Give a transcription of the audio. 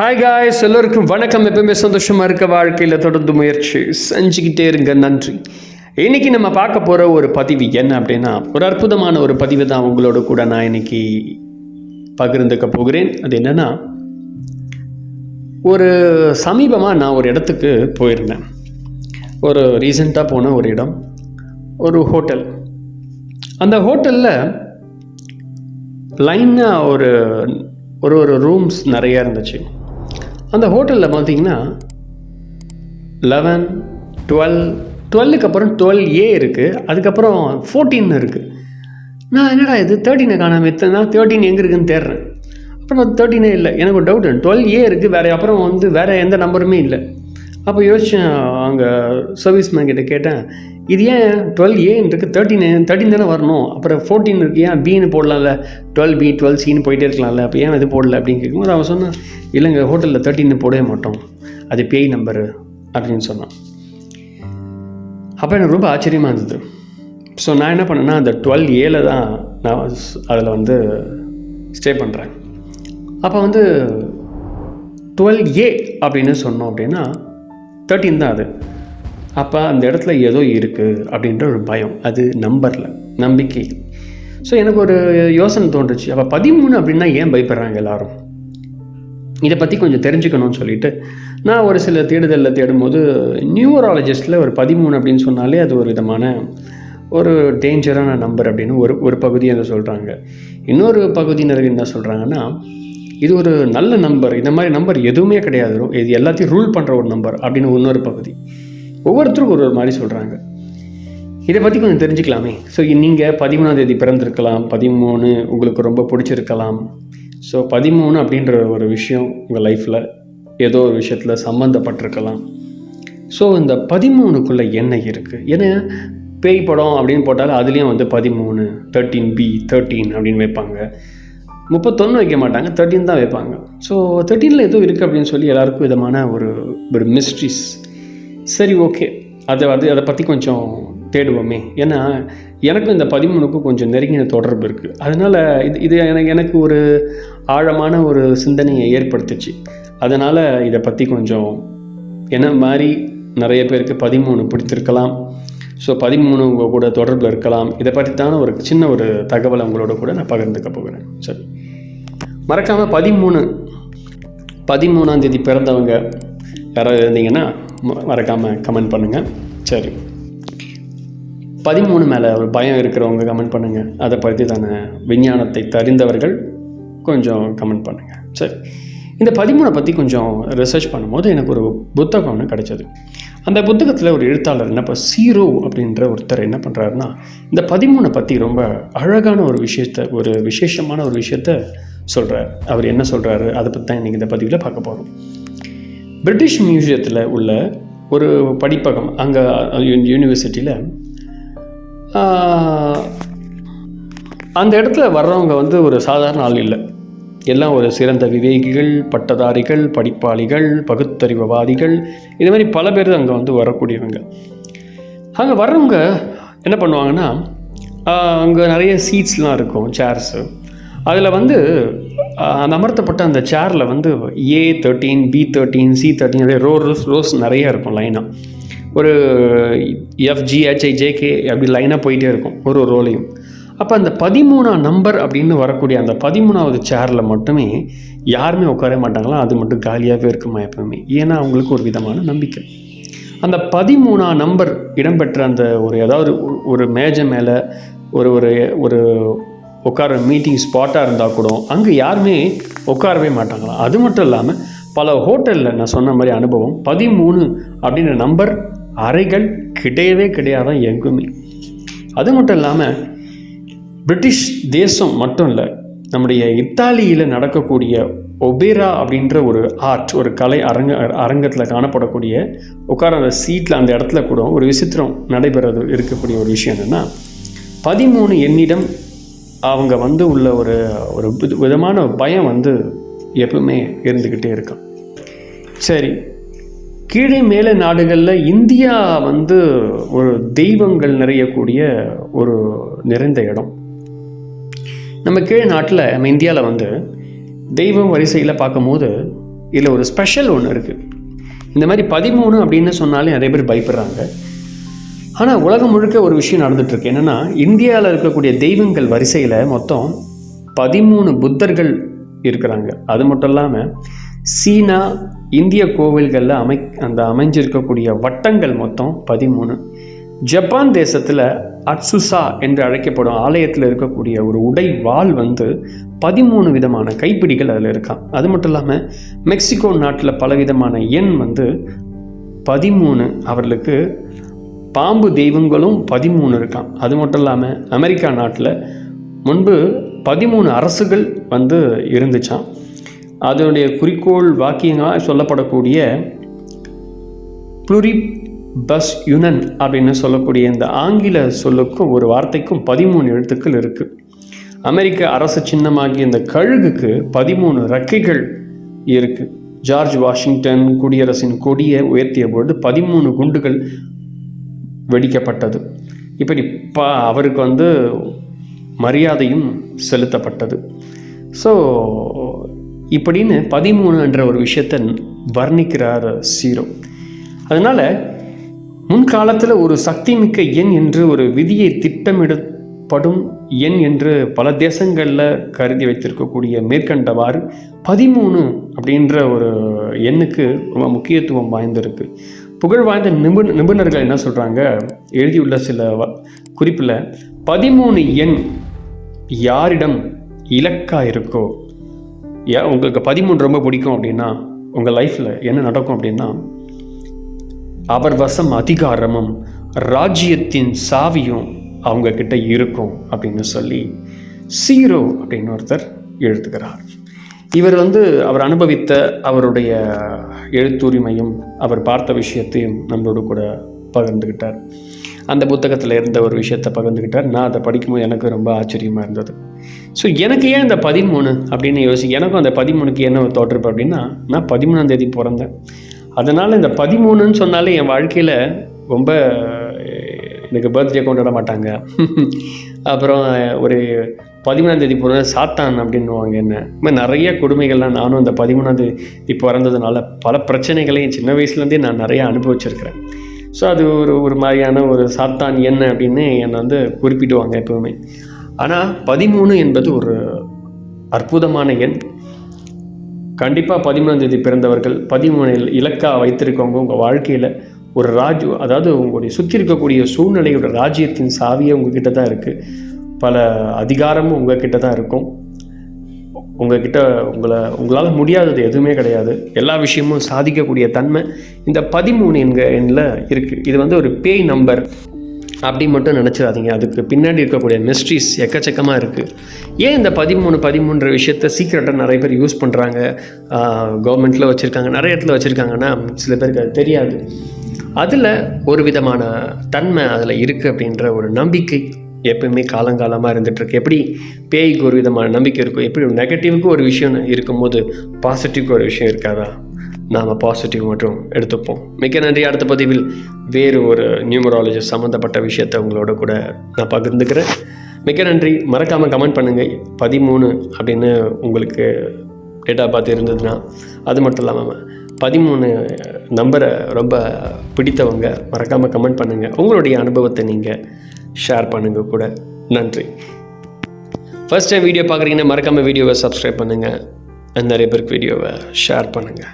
Hi guys எல்லோருக்கும் வணக்கம். எப்பவுமே சந்தோஷமாக இருக்க வாழ்க்கையில் தொடர்ந்து முயற்சி. செஞ்சுக்கிட்டே இருங்க. நன்றி. இன்னைக்கு நம்ம பார்க்க போகிற ஒரு பதிவு என்ன அப்படின்னா ஒரு அற்புதமான ஒரு பதிவு தான் உங்களோட கூட நான் இன்னைக்கு பகிர்ந்துக்க போகிறேன். அது என்னென்னா ஒரு சமீபமாக நான் ஒரு இடத்துக்கு போயிருந்தேன். ஒரு ரீசெண்டாக போன ஒரு இடம். ஒரு ஹோட்டல். அந்த ஹோட்டலில் லைனாக ஒரு ஒரு ஒரு ரூம்ஸ் நிறையா இருந்துச்சு. அந்த ஹோட்டலில் பார்த்தீங்கன்னா லெவன் டுவெல் டுவெல்லுக்கு அப்புறம் டுவெல் ஏ இருக்குது அதுக்கப்புறம் ஃபோர்டீன் இருக்குது நான் என்னடா இது தேர்ட்டீனை காணாமல் எத்தனை நான் தேர்ட்டீன் எங்கே இருக்குன்னு தேடுறேன். அப்புறம் தேர்ட்டினே இல்லை. எனக்கு ஒரு டவுட் டுவெல் ஏ இருக்குது வேறு அப்புறம் வந்து வேறு எந்த நம்பருமே இல்லை. அப்போ யோசித்தேன் அங்கே சர்வீஸ் மேன் கிட்ட கேட்டேன் இது ஏன் டுவெல் ஏன் இருக்குது தேர்ட்டின் தேர்ட்டின் தானே வரணும்? அப்புறம் ஃபோர்டீன் இருக்கு ஏன் பின்னு போடலாம்ல? டுவெல் பி டுவெல் சின்னு போயிட்டே இருக்கலாம்ல அப்போ ஏன் இது போடல அப்படின்னு கேட்கும்போது அவன் சொன்னான் இல்லைங்க ஹோட்டலில் தேர்ட்டின்னு போடவே மாட்டோம். அது பேய் நம்பரு அப்படின்னு சொன்னான். அப்போ எனக்கு ரொம்ப ஆச்சரியமாக இருந்தது. ஸோ நான் என்ன பண்ணேன்னா அந்த டுவெல் ஏல தான் நான் அதில் வந்து ஸ்டே பண்ணுறேன் அப்போ வந்து டுவெல் ஏ அப்படின்னு சொன்னோம் அப்படின்னா தேர்ட்டின் தான் அது. அப்போ அந்த இடத்துல ஏதோ இருக்குது அப்படின்ற ஒரு பயம். அது நம்பரில் நம்பிக்கை. ஸோ எனக்கு ஒரு யோசனை தோன்றுச்சு. அப்போ பதிமூணு அப்படின்னா ஏன் பயப்படுறாங்க எல்லாரும்? இதை பற்றி கொஞ்சம் தெரிஞ்சுக்கணும்னு சொல்லிட்டு நான் ஒரு சில தேடுதலில் தேடும்போது நியூமராலஜிஸ்டில் ஒரு பதிமூணு அப்படின்னு சொன்னாலே அது ஒரு விதமான ஒரு டேஞ்சரான நம்பர் அப்படின்னு ஒரு ஒரு பகுதி அதை சொல்கிறாங்க இன்னொரு பகுதியினர் என்ன சொல்கிறாங்கன்னா இது ஒரு நல்ல நம்பர். இந்த மாதிரி நம்பர் எதுவுமே கிடையாது. இது எல்லாத்தையும் ரூல் பண்ணுற ஒரு நம்பர் அப்படின்னு இன்னொரு பகுதி. ஒவ்வொருத்தரும் ஒரு ஒரு மாதிரி சொல்கிறாங்க இதை பற்றி கொஞ்சம் தெரிஞ்சுக்கலாமே. ஸோ நீங்கள் பதிமூணாம் தேதி பிறந்திருக்கலாம். பதிமூணு உங்களுக்கு ரொம்ப பிடிச்சிருக்கலாம். ஸோ பதிமூணு அப்படின்ற ஒரு விஷயம் உங்கள் லைஃப்பில் ஏதோ ஒரு விஷயத்தில் சம்மந்தப்பட்டிருக்கலாம் ஸோ இந்த பதிமூணுக்குள்ளே என்ன இருக்குது ஏன்னா பேய் படம் அப்படின்னு போட்டாலும் அதுலேயும் வந்து பதிமூணு தேர்ட்டீன் பி தேர்ட்டீன் அப்படின்னு வைப்பாங்க. முப்பத்தொன்று வைக்க மாட்டாங்க தேர்ட்டின் தான் வைப்பாங்க. ஸோ தேர்ட்டீனில் எதுவும் இருக்குது அப்படின்னு சொல்லி எல்லாருக்கும் விதமான ஒரு ஒரு மிஸ்ட்ரிஸ் சரி ஓகே அதை வந்து அதை பற்றி கொஞ்சம் தேடுவோமே. ஏன்னா எனக்கும் இந்த பதிமூணுக்கும் கொஞ்சம் நெருங்கின தொடர்பு இருக்குது அதனால் இது இது எனக்கு எனக்கு ஒரு ஆழமான ஒரு சிந்தனையை ஏற்படுத்துச்சு. அதனால் இதை பற்றி கொஞ்சம் என்ன மாதிரி நிறைய பேருக்கு பதிமூணு பிடித்திருக்கலாம் ஸோ பதிமூணு உங்கள் கூட தொடர்பில் இருக்கலாம். இதை பற்றி ஒரு சின்ன ஒரு தகவலை உங்களோட கூட நான் பகிர்ந்துக்க போகிறேன். சரி. மறக்காமல் பதிமூணு பதிமூணாம் தேதி பிறந்தவங்க யாராவது இருந்தீங்கன்னா மறக்காமல் கமெண்ட் பண்ணுங்கள் சரி. பதிமூணு மேலே ஒரு பயம் இருக்கிறவங்க கமெண்ட் பண்ணுங்கள் அதை பற்றி தானே விஞ்ஞானத்தை தெரிந்தவர்கள் கொஞ்சம் கமெண்ட் பண்ணுங்கள் சரி. இந்த பதிமூணை பற்றி கொஞ்சம் ரிசர்ச் பண்ணும்போது எனக்கு ஒரு புத்தகம் ஒன்று கிடச்சிது. அந்த புத்தகத்தில் ஒரு எழுத்தாளர் என்ன இப்போ சீரோ அப்படின்ற ஒருத்தர் என்ன பண்ணுறாருன்னா இந்த பதிமூணை பற்றி ரொம்ப அழகான ஒரு விஷயத்த ஒரு விசேஷமான ஒரு விஷயத்த சொல்கிறார் அவர் என்ன சொல்கிறாரு அதை பற்றி தான் இன்றைக்கி இந்த பதிவில் பார்க்க போகிறோம் பிரிட்டிஷ் மியூசியத்தில் உள்ள ஒரு படிப்பகம் அங்கே யூனிவர்சிட்டியில் அந்த இடத்துல வர்றவங்க வந்து ஒரு சாதாரண ஆள் இல்லை. எல்லாம் ஒரு சிறந்த விவேகிகள் பட்டதாரிகள் படிப்பாளிகள் பகுத்தறிவுவாதிகள். இது மாதிரி பல பேர் அங்கே வந்து வரக்கூடியவங்க. அங்கே வர்றவங்க என்ன பண்ணுவாங்கன்னா அங்கே நிறைய சீட்ஸ்லாம் இருக்கும் சேர்ஸு அதில் வந்து அந்த அமர்த்தப்பட்ட அந்த சேரில் வந்து A thirteen B thirteen C thirteen அப்படியே ரோ ரோஸ் ரோஸ் நிறையா இருக்கும் லைனாக ஒரு எஃப்ஜிஹெச்ஐ ஜேகே அப்படி லைனாக போயிட்டே இருக்கும் ஒரு ஒரு ரோலையும் அப்போ அந்த பதிமூணாம் நம்பர் அப்படின்னு வரக்கூடிய அந்த பதிமூணாவது சேரில் மட்டுமே யாருமே உட்கார மாட்டாங்களா? அது மட்டும் காலியாகவே இருக்குமா எப்பவுமே? ஏன்னா அவங்களுக்கு ஒரு விதமான நம்பிக்கை. அந்த பதிமூணாம் நம்பர் இடம்பெற்ற அந்த ஒரு ஏதாவது ஒரு மேஜை மேலே ஒரு ஒரு ஒரு உட்கார மீட்டிங் ஸ்பாட்டாக இருந்தால் கூட அங்கே யாருமே உட்காரவே மாட்டாங்களாம் அது மட்டும் இல்லாமல் பல ஹோட்டலில் நான் சொன்ன மாதிரி அனுபவம் பதிமூணு அப்படின்ற நம்பர் அறைகள் கிடையவே கிடையாதான் எங்குமே அது மட்டும் இல்லாமல் பிரிட்டிஷ் தேசம் மட்டும் இல்லை நம்முடைய இத்தாலியில் நடக்கக்கூடிய ஒபேரா அப்படின்ற ஒரு ஆர்ட் ஒரு கலை அரங்க அரங்கத்தில் காணப்படக்கூடிய உட்கார அந்த சீட்டில் அந்த இடத்துல கூட ஒரு விசித்திரம் நடைபெறது இருக்கக்கூடிய ஒரு விஷயம் என்னென்னா பதிமூணு என்னிடம் அவங்க வந்து உள்ள ஒரு ஒரு விதமான பயம் வந்து எப்பவுமே இருந்துக்கிட்டே இருக்கும். சரி கீழே மேலே நாடுகளில் இந்தியா வந்து ஒரு தெய்வங்கள் நிறையக்கூடிய ஒரு நிறைந்த இடம். நம்ம கீழே நாட்டில் நம்ம இந்தியாவில் வந்து தெய்வம் வரிசையில் பார்க்கும்போது இதில் ஒரு ஸ்பெஷல் ஒன்று இருக்குது இந்த மாதிரி பதிமூணு அப்படின்னு சொன்னாலே நிறைய பேர் பயப்படுறாங்க. ஆனால் உலகம் முழுக்க ஒரு விஷயம் நடந்துகிட்ருக்கு என்னென்னா இந்தியாவில் இருக்கக்கூடிய தெய்வங்கள் வரிசையில் மொத்தம் பதிமூணு புத்தர்கள் இருக்கிறாங்க. அது மட்டும் இல்லாமல் சீனா இந்திய கோவில்களில் அமை அந்த அமைஞ்சிருக்கக்கூடிய வட்டங்கள் மொத்தம் பதிமூணு. ஜப்பான் தேசத்தில் அட்சுசா என்று அழைக்கப்படும் ஆலயத்தில் இருக்கக்கூடிய ஒரு உடை வாள் வந்து பதிமூணு விதமான கைப்பிடிகள் அதில் இருக்கான் அது மட்டும் இல்லாமல் மெக்சிகோ நாட்டில் பலவிதமான எண் வந்து பதிமூணு. அவர்களுக்கு பாம்பு தெய்வங்களும் பதிமூணு இருக்கான் அது மட்டும் இல்லாமல் அமெரிக்கா நாட்டில் முன்பு பதிமூணு அரசுகள் வந்து இருந்துச்சான் அதனுடைய குறிக்கோள் வாக்கியங்களாக சொல்லப்படக்கூடிய புளுரி பஸ் யுனன் அப்படின்னு சொல்லக்கூடிய இந்த ஆங்கில சொல்லுக்கும் ஒரு வார்த்தைக்கும் பதிமூணு எழுத்துக்கள் இருக்குது அமெரிக்க அரசு சின்னமாகிய இந்த கழுகுக்கு பதிமூணு ரெக்கைகள் இருக்குது ஜார்ஜ் வாஷிங்டன் குடியரசின் கொடியை உயர்த்திய பொழுது பதிமூணு குண்டுகள் வெடிக்கப்பட்டது. இப்படி ப அவருக்கு வந்து மரியாதையும் செலுத்தப்பட்டது. ஸோ இப்படின்னு பதிமூணு என்ற ஒரு விஷயத்தை வர்ணிக்கிறார் சீரோ. அதனால் முன்காலத்தில் ஒரு சக்தி மிக்க எண் என்று ஒரு விதியை திட்டமிடப்படும் எண் என்று பல தேசங்களில் கருதி வைத்திருக்கக்கூடிய மேற்கண்டவாறு பதிமூணு அப்படின்ற ஒரு எண்ணுக்கு ரொம்ப முக்கியத்துவம் வாய்ந்திருக்கு. புகழ் வாய்ந்த நிபுண நிபுணர்கள் என்ன சொல்கிறாங்க எழுதியுள்ள சில குறிப்பில் பதிமூணு எண் யாரிடம் இலக்காக இருக்கோ? உங்களுக்கு பதிமூணு ரொம்ப பிடிக்கும் அப்படின்னா உங்கள் லைஃப்பில் என்ன நடக்கும் அப்படின்னா அவர் வசம் அதிகாரமும் ராஜ்யத்தின் சாவியும் அவங்க கிட்ட இருக்கும் அப்படின்னு சொல்லி சீரோ அப்படின்னு ஒருத்தர் எழுதுகிறார். இவர் வந்து அவர் அனுபவித்த அவருடைய எழுத்துரிமையும் அவர் பார்த்த விஷயத்தையும் நம்மளோட கூட பகிர்ந்துக்கிட்டார் அந்த புத்தகத்தில் இருந்த ஒரு விஷயத்தை பகிர்ந்துக்கிட்டார் நான் அதை படிக்கும்போது எனக்கு ரொம்ப ஆச்சரியமாக இருந்தது. ஸோ எனக்கு ஏன் இந்த பதிமூணு அப்படின்னு யோசி எனக்கும் அந்த பதிமூணுக்கு என்ன தொடர்பு அப்படின்னா நான் பதிமூணாம் தேதி பிறந்தேன். அதனால் இந்த பதிமூணுன்னு சொன்னாலே என் வாழ்க்கையில் ரொம்ப எனக்கு பர்த்டே கொண்டாட மாட்டாங்க. அப்புறம் ஒரு பதிமூணாம் தேதி பிறந்த சாத்தான் அப்படின்னுவாங்க என்ன. மாதிரி நிறைய கொடுமைகள்லாம் நானும் அந்த பதிமூணாம் தேதி பிறந்ததுனால பல பிரச்சனைகளையும் சின்ன வயசுலேருந்தே நான் நிறையா அனுபவிச்சிருக்கிறேன். ஸோ அது ஒரு ஒரு மாதிரியான ஒரு சாத்தான் என்ன அப்படின்னு என்னை வந்து குறிப்பிடுவாங்க எப்போவுமே. ஆனால் பதிமூணு என்பது ஒரு அற்புதமான எண். கண்டிப்பாக பதிமூணாம் தேதி பிறந்தவர்கள் பதிமூணில் இலக்காக வைத்திருக்கவங்க உங்கள் வாழ்க்கையில் ஒரு ராஜ் அதாவது உங்களுடைய சுற்றி இருக்கக்கூடிய சூழ்நிலையோட ராஜ்யத்தின் சாவியே உங்ககிட்ட தான் இருக்குது பல அதிகாரமும் உங்ககிட்ட தான் இருக்கும். உங்ககிட்ட உங்களை உங்களால் முடியாதது எதுவுமே கிடையாது. எல்லா விஷயமும் சாதிக்கக்கூடிய தன்மை இந்த பதிமூணு என்கிற எண்ணில் இருக்குது இது வந்து ஒரு பேய் நம்பர். அப்படி மட்டும் நினச்சிடாதீங்க. அதுக்கு பின்னாடி இருக்கக்கூடிய மிஸ்ட்ரிஸ் எக்கச்சக்கமாக இருக்குது ஏன் இந்த பதிமூணு பதிமூன்ற விஷயத்த சீக்கிரட்டாக நிறைய பேர் யூஸ் பண்ணுறாங்க கவர்மெண்ட்டில் வச்சுருக்காங்க. நிறைய இடத்துல வச்சுருக்காங்கன்னா சில பேருக்கு அது தெரியாது. அதில் ஒரு விதமான தன்மை அதில் இருக்குது அப்படின்ற ஒரு நம்பிக்கை எப்பயுமே காலங்காலமாக இருந்துகிட்ருக்கு எப்படி பேய்க்கு ஒரு விதமான நம்பிக்கை இருக்கும் எப்படி நெகட்டிவ்க்கு ஒரு விஷயம் இருக்கும்போது பாசிட்டிவ்க்கு ஒரு விஷயம் இருக்காதா? நாம் பாசிட்டிவ் மட்டும் எடுத்துப்போம். மிக்க நன்றி. அடுத்த பதிவில் வேறு ஒரு நியூமராலஜி சம்மந்தப்பட்ட விஷயத்தை உங்களோட கூட நான் பகிர்ந்துக்கிறேன். மிக்க நன்றி. மறக்காமல் கமெண்ட் பண்ணுங்கள் பதிமூணு அப்படின்னு உங்களுக்கு டேட்டா பார்த்து இருந்ததுன்னா அது மட்டும் இல்லாமல் பதிமூணு நம்பரை ரொம்ப பிடித்தவங்க மறக்காமல் கமெண்ட் பண்ணுங்கள் உங்களுடைய அனுபவத்தை நீங்கள் ஷேர் பண்ணுங்கள் கூட. நன்றி. ஃபஸ்ட் டைம் வீடியோ பார்க்குறீங்கன்னா மறக்காமல் வீடியோவை சப்ஸ்கிரைப் பண்ணுங்கள் நிறைய பேருக்கு வீடியோவை ஷேர் பண்ணுங்கள்